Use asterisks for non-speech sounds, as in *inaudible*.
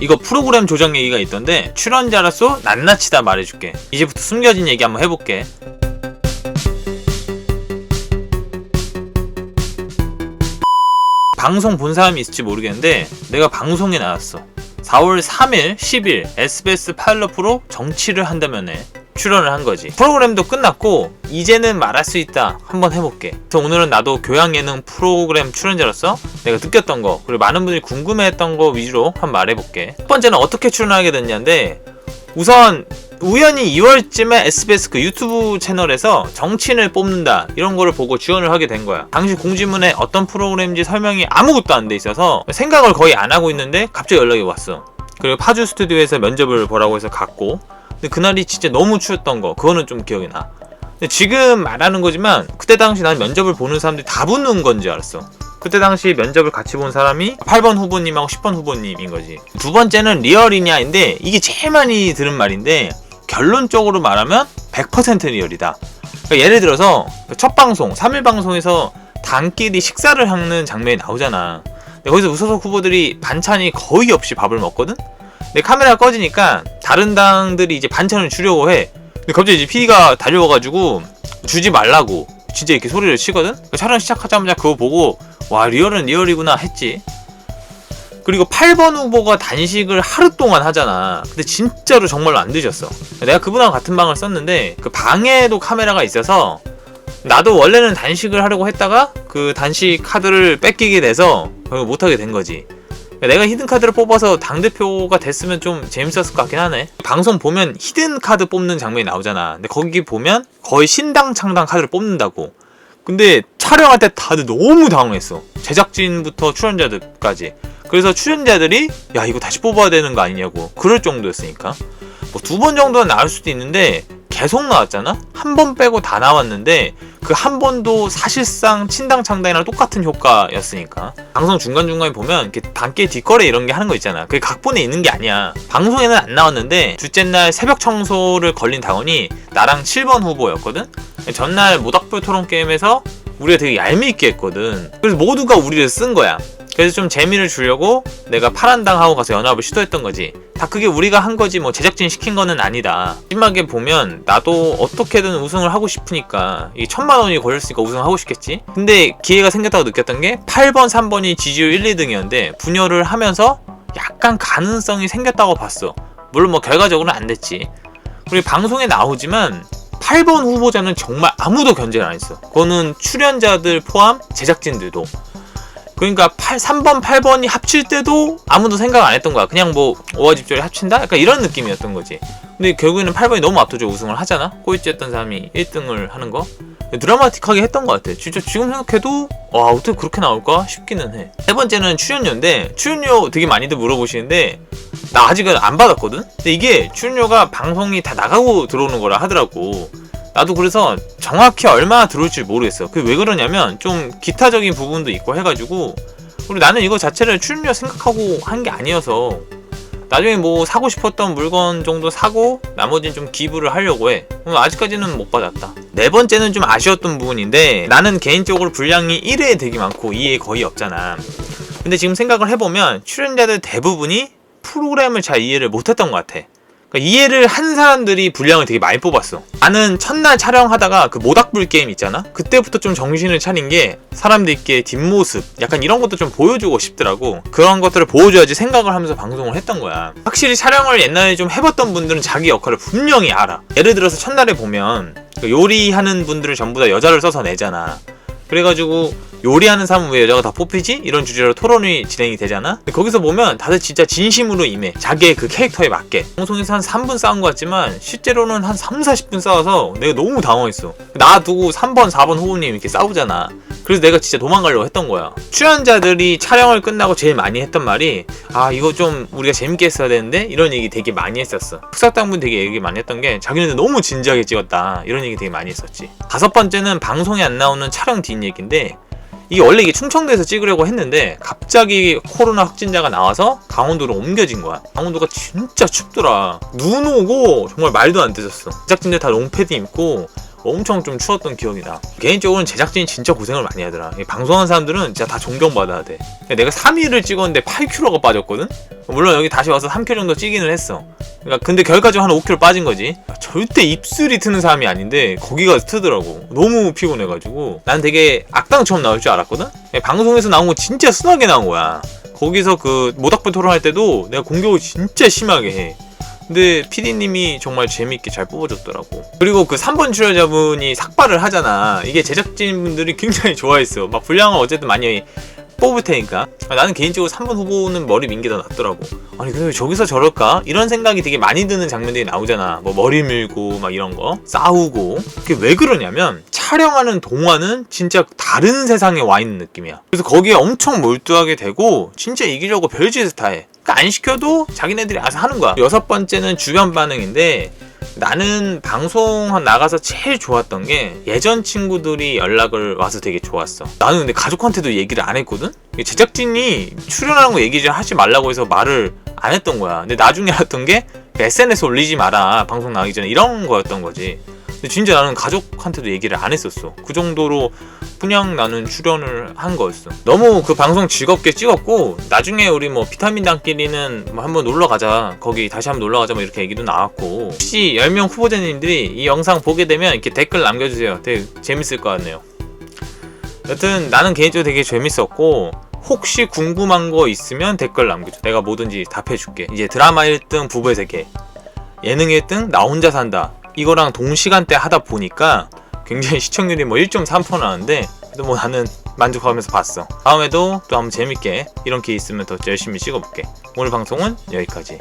이거 프로그램 조정 얘기가 있던데 출연자로서 낱낱이 다 말해줄게. 이제부터 숨겨진 얘기 한번 해볼게. 방송 본 사람이 있을지 모르겠는데 내가 방송에 나왔어. 4월 3일, 10일 SBS 파일럿 프로 정치를 한다면에 출연을 한 거지. 프로그램도 끝났고 이제는 말할 수 있다. 한번 해볼게. 그래서 오늘은 나도 교양 예능 프로그램 출연자로서 내가 느꼈던 거 그리고 많은 분들이 궁금해했던 거 위주로 한번 말해볼게. 첫 번째는 어떻게 출연하게 됐냐인데 우선 우연히 2월쯤에 SBS 그 유튜브 채널에서 정치인을 뽑는다 이런 거를 보고 지원을 하게 된 거야. 당시 공지문에 어떤 프로그램인지 설명이 아무것도 안 돼 있어서 생각을 거의 안 하고 있는데 갑자기 연락이 왔어. 그리고 파주 스튜디오에서 면접을 보라고 해서 갔고 근데 그날이 진짜 너무 추웠던 거 그거는 좀 기억이 나. 근데 지금 말하는 거지만 그때 당시 난 면접을 보는 사람들이 다 붙는 건지 알았어. 그때 당시 면접을 같이 본 사람이 8번 후보님하고 10번 후보님인 거지. 두 번째는 리얼이냐인데 이게 제일 많이 들은 말인데 결론적으로 말하면 100% 리얼이다. 그러니까 예를 들어서 첫 방송, 3일 방송에서 단끼리 식사를 하는 장면이 나오잖아. 근데 거기서 우소속 후보들이 반찬이 거의 없이 밥을 먹거든? 근데 카메라가 꺼지니까 다른 당들이 이제 반찬을 주려고 해. 근데 갑자기 이제 PD가 달려와가지고 주지 말라고 진짜 이렇게 소리를 치거든? 그러니까 촬영 시작하자마자 그거 보고 와 리얼은 리얼이구나 했지. 그리고 8번 후보가 단식을 하루 동안 하잖아. 근데 진짜로 정말로 안 드셨어. 내가 그분하고 같은 방을 썼는데 그 방에도 카메라가 있어서 나도 원래는 단식을 하려고 했다가 그 단식 카드를 뺏기게 돼서 결국 못하게 된 거지. 내가 히든 카드를 뽑아서 당대표가 됐으면 좀 재밌었을 것 같긴 하네. 방송 보면 히든 카드 뽑는 장면이 나오잖아. 근데 거기 보면 거의 신당 창당 카드를 뽑는다고. 근데 촬영할 때 다들 너무 당황했어. 제작진부터 출연자들까지. 그래서 출연자들이 야 이거 다시 뽑아야 되는 거 아니냐고 그럴 정도였으니까 뭐 두 번 정도는 나올 수도 있는데 계속 나왔잖아? 한 번 빼고 다 나왔는데 그 한 번도 사실상 친당 창당이랑 똑같은 효과였으니까. 방송 중간중간에 보면 이렇게 단계 뒷거래 이런 게 하는 거 있잖아. 그게 각본에 있는 게 아니야. 방송에는 안 나왔는데 둘째 날 새벽 청소를 걸린 당원이 나랑 7번 후보였거든? 전날 모닥불 토론 게임에서 우리가 되게 얄밉게 했거든. 그래서 모두가 우리를 쓴 거야 그래서 좀 재미를 주려고 내가 파란당하고 가서 연합을 시도했던 거지. 다 그게 우리가 한 거지 뭐 제작진 시킨 거는 아니다. 마지막에 보면 나도 어떻게든 우승을 하고 싶으니까 이 천만 원이 걸렸으니까 우승하고 싶겠지. 근데 기회가 생겼다고 느꼈던 게 8번, 3번이 지지율 1, 2등이었는데 분열을 하면서 약간 가능성이 생겼다고 봤어. 물론 뭐 결과적으로는 안 됐지. 그리고 방송에 나오지만 8번 후보자는 정말 아무도 견제를 안 했어. 그거는 출연자들 포함 제작진들도. 그러니까 8, 3번, 8번이 합칠 때도 아무도 생각 안 했던 거야. 그냥 뭐 오화집절이 합친다? 약간 이런 느낌이었던 거지. 근데 결국에는 8번이 너무 압도적으로 우승을 하잖아? 꼴찌였던 사람이 1등을 하는 거? 드라마틱하게 했던 것 같아. 진짜 지금 생각해도 와 어떻게 그렇게 나올까 싶기는 해. 세 번째는 출연료인데 출연료 되게 많이들 물어보시는데 나 아직은 안 받았거든? 근데 이게 출연료가 방송이 다 나가고 들어오는 거라 하더라고. 나도 그래서 정확히 얼마나 들어올지 모르겠어. 그게 왜 그러냐면 좀 기타적인 부분도 있고 해가지고 그리고 나는 이거 자체를 출연료 생각하고 한 게 아니어서 나중에 뭐 사고 싶었던 물건 정도 사고 나머지는 좀 기부를 하려고 해. 아직까지는 못 받았다. 네 번째는 좀 아쉬웠던 부분인데 나는 개인적으로 분량이 1회에 되게 많고 2회에 거의 없잖아. 근데 지금 생각을 해보면 출연자들 대부분이 프로그램을 잘 이해를 못했던 것 같아. 그러니까 이해를 한 사람들이 분량을 되게 많이 뽑았어. 나는 첫날 촬영하다가 그 모닥불 게임 있잖아? 그때부터 좀 정신을 차린 게 사람들께 뒷모습, 약간 이런 것도 좀 보여주고 싶더라고. 그런 것들을 보여줘야지 생각을 하면서 방송을 했던 거야. 확실히 촬영을 옛날에 좀 해봤던 분들은 자기 역할을 분명히 알아. 예를 들어서 첫날에 보면 그 요리하는 분들을 전부 다 여자를 써서 내잖아. 그래가지고 요리하는 사람은 왜 여자가 다 뽑히지? 이런 주제로 토론이 진행이 되잖아? 거기서 보면 다들 진짜 진심으로 임해. 자기의 그 캐릭터에 맞게. 방송에서 한 3분 싸운 것 같지만 실제로는 한 3, 40분 싸워서 내가 너무 당황했어. 놔두고 3번, 4번 후보님 이렇게 싸우잖아. 그래서 내가 진짜 도망가려고 했던 거야. 출연자들이 촬영을 끝나고 제일 많이 했던 말이 아 이거 좀 우리가 재밌게 했어야 되는데 이런 얘기 되게 많이 했었어. 흑사당분 되게 얘기 많이 했던 게 자기네들 너무 진지하게 찍었다 이런 얘기 되게 많이 했었지. 다섯 번째는 방송에 안 나오는 촬영 뒷 얘기인데 이게 원래 이게 충청도에서 찍으려고 했는데 갑자기 코로나 확진자가 나와서 강원도로 옮겨진 거야. 강원도가 진짜 춥더라. 눈 오고 정말 말도 안 되졌어. 제작진들 다 롱패드 입고 엄청 좀 추웠던 기억이 나. 개인적으로는 제작진이 진짜 고생을 많이 하더라. 이 방송하는 사람들은 진짜 다 존경받아야 돼. 내가 3위를 찍었는데 8kg가 빠졌거든? 물론 여기 다시 와서 3kg 정도 찌기는 했어. 그러니까 근데 결과적으로 한 5kg 빠진 거지. 절대 입술이 트는 사람이 아닌데 거기가 트더라고. 너무 피곤해가지고 난 되게 악당처럼 나올 줄 알았거든? 방송에서 나온 거 진짜 순하게 나온 거야. 거기서 그 모닥불 토론할 때도 내가 공격을 진짜 심하게 해. 근데 PD님이 정말 재밌게 잘 뽑아줬더라고. 그리고 그 3번 출연자분이 삭발을 하잖아. 이게 제작진분들이 굉장히 좋아했어. 막 분량을 어쨌든 많이 뽑을 테니까. 아, 나는 개인적으로 3번 후보는 머리 민 게 더 낫더라고. 아니, 근데 왜 저기서 저럴까? 이런 생각이 되게 많이 드는 장면들이 나오잖아. 뭐 머리 밀고 막 이런 거. 싸우고. 그게 왜 그러냐면 촬영하는 동화는 진짜 다른 세상에 와 있는 느낌이야. 그래서 거기에 엄청 몰두하게 되고 진짜 이기려고 별짓을 다 해. 그러니까 안 시켜도 자기네들이 알아서 하는 거야. 여섯 번째는 주변 반응인데 나는 방송 한 나가서 제일 좋았던 게 예전 친구들이 연락을 와서 되게 좋았어. 나는 근데 가족한테도 얘기를 안 했거든? 제작진이 출연하는 거 얘기 좀 하지 말라고 해서 말을 안 했던 거야. 근데 나중에 *laughs* 알았던 게 SNS 올리지 마라. 방송 나가기 전에 이런 거였던 거지. 근데 진짜 나는 가족한테도 얘기를 안 했었어. 그 정도로 그냥 나는 출연을 한 거였어. 너무 그 방송 즐겁게 찍었고 나중에 우리 뭐 비타민당끼리는 뭐 한번 놀러 가자. 거기 다시 한번 놀러 가자 뭐 이렇게 얘기도 나왔고 혹시 10명 후보자님들이 이 영상 보게 되면 이렇게 댓글 남겨주세요. 되게 재밌을 것 같네요. 여튼 나는 개인적으로 되게 재밌었고 혹시 궁금한 거 있으면 댓글 남겨줘. 내가 뭐든지 답해줄게. 이제 드라마 1등 부부의 세계, 예능 1등 나 혼자 산다. 이거랑 동시간대 하다 보니까 굉장히 *laughs* 시청률이 뭐 1.3% 나는데 그래도 뭐 나는 만족하면서 봤어. 다음에도 또 한번 재밌게 이런 기회 있으면 더 열심히 찍어볼게. 오늘 방송은 여기까지.